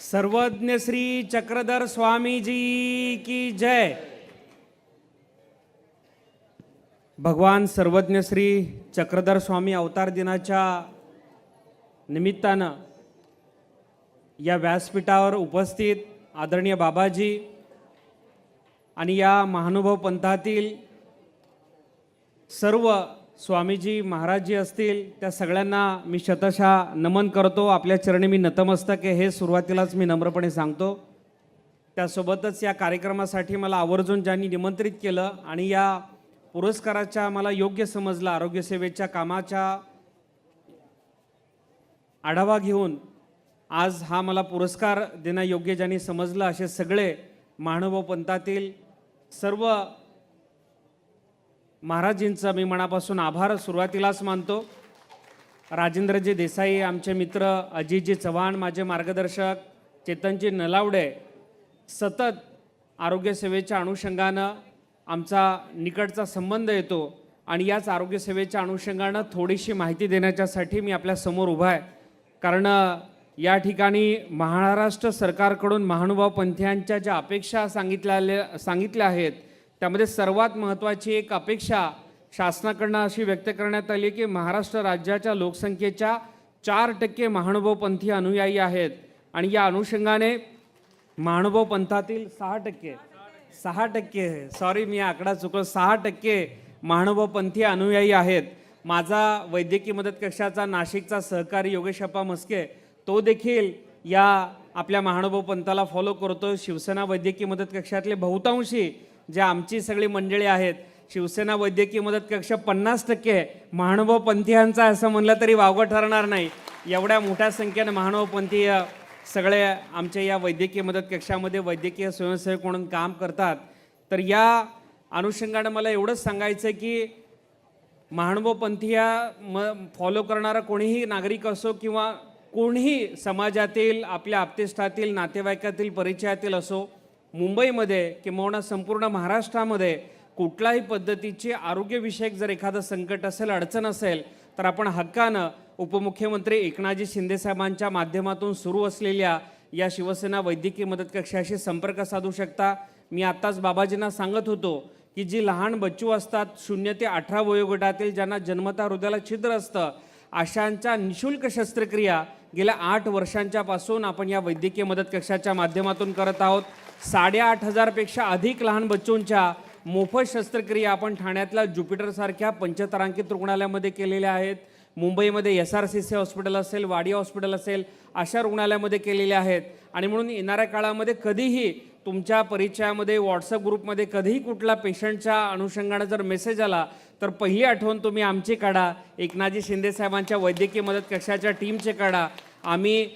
सर्वज्ञ श्री चक्रधर स्वामी जी की जय। भगवान सर्वज्ञ श्री चक्रधर स्वामी अवतार दिनाच्या निमित्तानं या व्यासपीठावर उपस्थित आदरणीय बाबाजी आणि या महानुभाव पंथातील सर्व स्वामीजी महाराजजी असतील त्या सगळ्यांना मी शतशः नमन करतो. आपल्या चरणी मी नतमस्तक आहे हे सुरुवातीलाच मी नम्रपणे सांगतो. त्यासोबतच या कार्यक्रमासाठी मला आवर्जून ज्यांनी निमंत्रित केलं आणि या पुरस्काराच्या मला योग्य समजला आरोग्यसेवेच्या कामाच्या आढावा घेऊन आज हा मला पुरस्कार देण्यायोग्य ज्यांनी समजलं असे सगळे महानुभाव पंथातील सर्व महाराजींचा मी मनापासून आभार सुरुवातीलाच मानतो. राजेंद्रजी देसाई आमचे मित्र अजितजी चव्हाण माझे मार्गदर्शक चेतनजी नलावडे सतत आरोग्यसेवेच्या अनुषंगानं आमचा निकटचा संबंध येतो आणि याच आरोग्यसेवेच्या अनुषंगानं थोडीशी माहिती देण्याच्यासाठी मी आपल्यासमोर उभा आहे. कारण या ठिकाणी महाराष्ट्र सरकारकडून महानुभाव पंथीयांच्या ज्या अपेक्षा सांगितल्या सांगितल्या आहेत त्यामध्ये सर्वात महत्त्वाची एक अपेक्षा शासनाकडनं अशी व्यक्त करण्यात आली की महाराष्ट्र राज्याच्या लोकसंख्येच्या चार टक्के महानुभवपंथी अनुयायी आहेत. आणि या अनुषंगाने महानुभव पंथातील सहा टक्के सहा टक्के सॉरी मी आकडा चुकलो सहा टक्के महानुभवपंथी अनुयायी आहेत. माझा वैद्यकीय मदत कक्षाचा नाशिकचा सहकारी योगेशप्पा मस्के तो देखील या आपल्या महानुभव पंथाला फॉलो करतो शिवसेना वैद्यकीय मदत कक्षातले बहुतांशी जे आमची सगळी मंडळी आहेत शिवसेना वैद्यकीय मदत कक्ष पन्नास टक्के महानुभव पंथीयांचा असं म्हणलं तरी वावगं ठरणार नाही. एवढ्या मोठ्या संख्येनं महानुभाव पंथीय सगळे आमच्या या वैद्यकीय मदत कक्षामध्ये वैद्यकीय स्वयंसेवक म्हणून काम करतात. तर या अनुषंगानं मला एवढंच सांगायचं आहे की महानुभाव पंथीया म फॉलो करणारा कोणीही नागरिक असो किंवा कोणीही समाजातील आपल्या आपतेष्टातील नातेवाईकातील परिचयातील असो मुंबईमध्ये किंवा संपूर्ण महाराष्ट्रामध्ये कुठल्याही पद्धतीची आरोग्यविषयक जर एखादं संकट असेल अडचण असेल तर आपण हक्कानं उपमुख्यमंत्री एकनाथजी शिंदेसाहेबांच्या माध्यमातून सुरू असलेल्या या शिवसेना वैद्यकीय मदत कक्षाशी संपर्क साधू शकता. मी आत्ताच बाबाजींना सांगत होतो की जी लहान बच्चू असतात शून्य ते अठरा वयोगटातील ज्यांना जन्मता हृदयाला छिद्र असतं अशांच्या निशुल्क शस्त्रक्रिया गेल्या आठ वर्षांच्यापासून आपण या वैद्यकीय मदत कक्षाच्या माध्यमातून करत आहोत. साडेआठ हजारपेक्षा अधिक लहान बच्चूंच्या मोफत शस्त्रक्रिया आपण ठाण्यातल्या ज्युपिटरसारख्या पंचतारांकित रुग्णालयामध्ये केलेल्या आहेत. मुंबईमध्ये S R C C hospital असेल वाडी हॉस्पिटल असेल अशा रुग्णालयामध्ये केलेल्या आहेत. आणि म्हणून येणाऱ्या काळामध्ये कधीही तुमच्या परिचयामध्ये व्हॉट्सअप ग्रुपमध्ये कधीही कुठला पेशंटच्या अनुषंगानं जर मेसेज आला तर पहिली आठवण तुम्ही आमची काढा. एकनाथजी शिंदेसाहेबांच्या वैद्यकीय मदत कक्षाच्या टीमचे काढा. आम्ही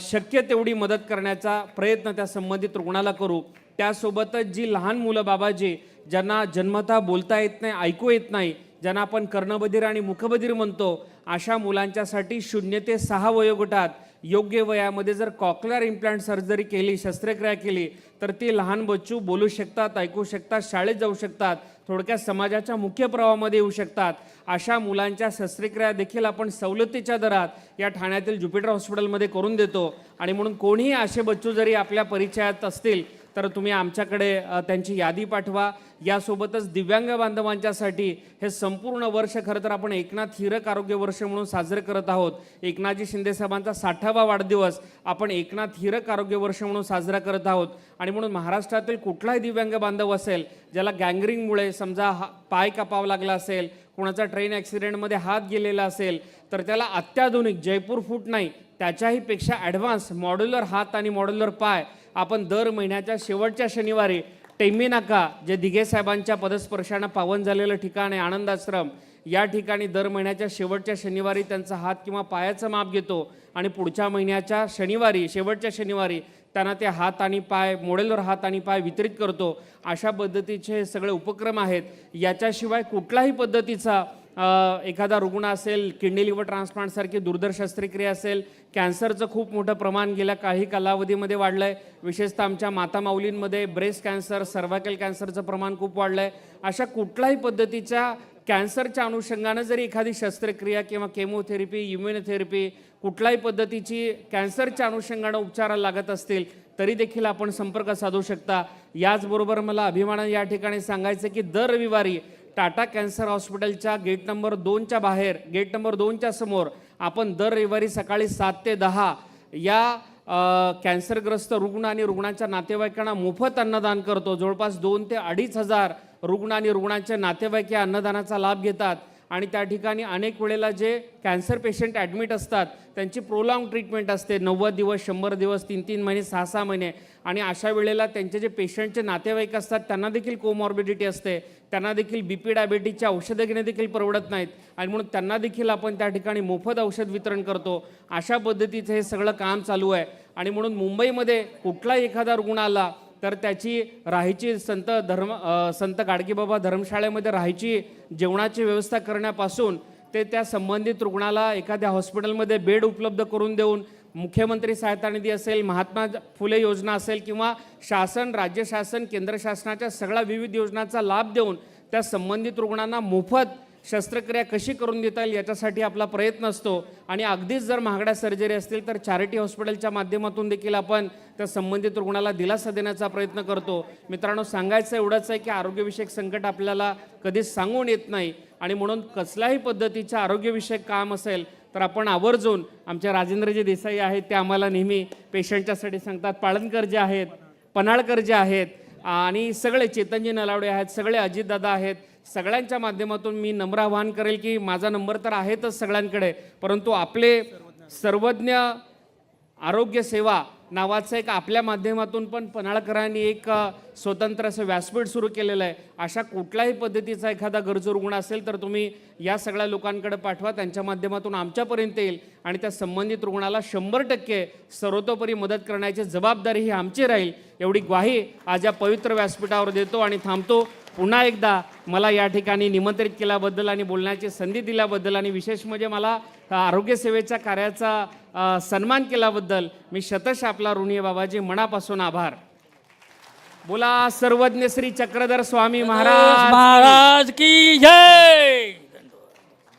शक्य तेवढी मदत करण्याचा प्रयत्न त्या संबंधित रुग्णाला करू. त्यासोबतच जी लहान मुलं बाबाजी ज्यांना जन्मतः बोलता येत नाही ऐकू येत नाही ज्यांना आपण कर्णबधीर आणि मुखबधीर म्हणतो अशा मुलांच्यासाठी शून्य ते सहा वयोगटात योग्य वयामध्ये जर कॉकलर इम्प्लांट सर्जरी केली शस्त्रक्रिया केली तर ती लहान बच्चू बोलू शकतात ऐकू शकतात शाळेत जाऊ शकतात थोडक्यात समाजाच्या मुख्य प्रवाहामध्ये येऊ शकतात. अशा मुलांच्या शस्त्रक्रिया देखील आपण सवलतीच्या दरात या ठाण्यातील ज्युपिटर हॉस्पिटलमध्ये करून देतो. आणि म्हणून कोणीही असे बच्चू जरी आपल्या परिचयात असतील तर तुम्ही आमच्याकडे त्यांची यादी पाठवा. यासोबतच दिव्यांग बांधवांच्यासाठी हे संपूर्ण वर्ष खरं तर आपण एकनाथ हिरक आरोग्य वर्ष म्हणून साजरे करत आहोत. एकनाथजी शिंदेसाहेबांचा साठावा वाढदिवस आपण एकनाथ हिरक आरोग्य वर्ष म्हणून साजरा करत आहोत. आणि म्हणून महाराष्ट्रातील कुठलाही दिव्यांग बांधव असेल ज्याला गँगरिंगमुळे समजा हा पाय कापावा लागला असेल कोणाचा ट्रेन ॲक्सिडेंटमध्ये हात गेलेला असेल तर त्याला अत्याधुनिक जयपूर फूट नाही त्याच्याही पेक्षा ॲडव्हान्स मॉड्युलर हात आणि मॉड्युलर पाय आपण दर महिन्याच्या शेवटच्या शनिवारी टेमी नाका जे दिघे साहेबांच्या पदस्पर्शानं पावन झालेलं ठिकाण आहे आनंद आश्रम या ठिकाणी दर महिन्याच्या शेवटच्या शनिवारी त्यांचा हात किंवा पायाचं माप घेतो आणि पुढच्या महिन्याच्या शनिवारी शेवटच्या शनिवारी त्यांना ते हात आणि पाय मॉडेलवर हात आणि पाय वितरित करतो. अशा पद्धतीचे हे सगळे उपक्रम आहेत. याच्याशिवाय कुठलाही पद्धतीचा एखादा रुग्ण असेल किडनी लिव्हर ट्रान्सप्लांटसारखी दुर्धर शस्त्रक्रिया असेल कॅन्सरचं खूप मोठं प्रमाण गेल्या काही कालावधीमध्ये वाढलं आहे विशेषतः आमच्या माता माऊलींमध्ये ब्रेस्ट कॅन्सर सर्वायकल कॅन्सरचं प्रमाण खूप वाढलं आहे अशा कुठल्याही पद्धतीच्या कॅन्सरच्या अनुषंगानं जरी एखादी शस्त्रक्रिया किंवा केमोथेरपी इम्युनोथेरपी कुठल्याही पद्धतीची कॅन्सरच्या अनुषंगानं उपचाराला लागत असतील तरी देखील आपण संपर्क साधू शकता. याचबरोबर मला अभिमानाने या ठिकाणी सांगायचं की दर रविवारी टाटा कॅन्सर हॉस्पिटलच्या गेट नंबर दोनच्या बाहेर गेट नंबर दोनच्या समोर आपण दर रविवारी सकाळी सात ते दहा या कॅन्सरग्रस्त रुग्ण आणि रुग्णाच्या नातेवाईकांना मोफत अन्नदान करतो. जवळपास दोन ते अडीच हजार रुग्ण आणि रुग्णांचे नातेवाईक या अन्नदानाचा लाभ घेतात. आणि त्या ठिकाणी अनेक वेळेला जे कॅन्सर पेशंट ॲडमिट असतात त्यांची प्रोलॉंग ट्रीटमेंट असते. नव्वद दिवस शंभर दिवस तीन तीन महिने सहा सहा महिने. आणि अशा वेळेला त्यांचे जे पेशंटचे नातेवाईक असतात त्यांना देखील कोमॉर्बिडिटी असते. त्यांना देखील बी पी डायबिटीजची औषधं घेणे देखील परवडत नाहीत. आणि म्हणून त्यांना देखील आपण त्या ठिकाणी मोफत औषध वितरण करतो. अशा पद्धतीचं हे सगळं काम चालू आहे. आणि म्हणून मुंबईमध्ये कुठला एखादा रुग्ण आला तर त्याची राहायची संत धर्म संत गाडगेबाबा धर्मशाळेमध्ये राहायची जेवणाची व्यवस्था करण्यापासून ते त्या संबंधित रुग्णाला एखाद्या हॉस्पिटलमध्ये बेड उपलब्ध करून देऊन मुख्यमंत्री सहायता निधी असेल महात्मा फुले योजना असेल किंवा शासन राज्य शासन केंद्र शासनाच्या सगळ्या विविध योजनांचा लाभ देऊन त्या संबंधित रुग्णांना मोफत शस्त्रक्रिया कशी करून देता येईल याच्यासाठी आपला प्रयत्न असतो. आणि अगदीच जर महागड्या सर्जरी असतील तर चॅरिटी हॉस्पिटलच्या माध्यमातून देखील आपण त्या संबंधित रुग्णाला दिलासा देण्याचा प्रयत्न करतो. मित्रांनो सांगायचं एवढंच आहे की आरोग्यविषयक संकट आपल्याला कधीच सांगून येत नाही. आणि म्हणून कसल्याही पद्धतीचं आरोग्यविषयक काम असेल तर आपण आवर्जून आमचे राजेंद्रजी देसाई आहेत ते आम्हाला नेहमी पेशंटच्यासाठी सांगतात पाळणकर जे आहेत पन्हाळकर जे आहेत आणि सगळे चेतनजी नलावडे आहेत सगळे अजितदादा आहेत सगळ्यांच्या माध्यमातून मी नम्र आवाहन करेल की माझा नंबर तर आहेतच सगळ्यांकडे परंतु आपले सर्वज्ञ आरोग्यसेवा नावाचं एक आपल्या माध्यमातून पण पन्हाळकरांनी एक स्वतंत्र असं व्यासपीठ सुरू केलेलं आहे. अशा कुठल्याही पद्धतीचा एखादा गरजू रुग्ण असेल तर तुम्ही या सगळ्या लोकांकडे पाठवा त्यांच्या माध्यमातून आमच्यापर्यंत येईल आणि त्या संबंधित रुग्णाला शंभर टक्के सर्वतोपरी मदत करण्याची जबाबदारी ही आमची राहील. एवढी ग्वाही आज या पवित्र व्यासपीठावर देतो आणि थांबतो. पुन्हा एकदा मला या ठिकाणी निमंत्रित केल्याबद्दल आणि बोलण्याची संधी दिल्याबद्दल आणि विशेष म्हणजे मला आरोग्यसेवेच्या कार्याचा सन्मान केल्याबद्दल मी शतश आपला ऋणी आहे बाबाजी मनापासून आभार. बोला सर्वज्ञ श्री चक्रधर स्वामी महाराज महाराज की जय!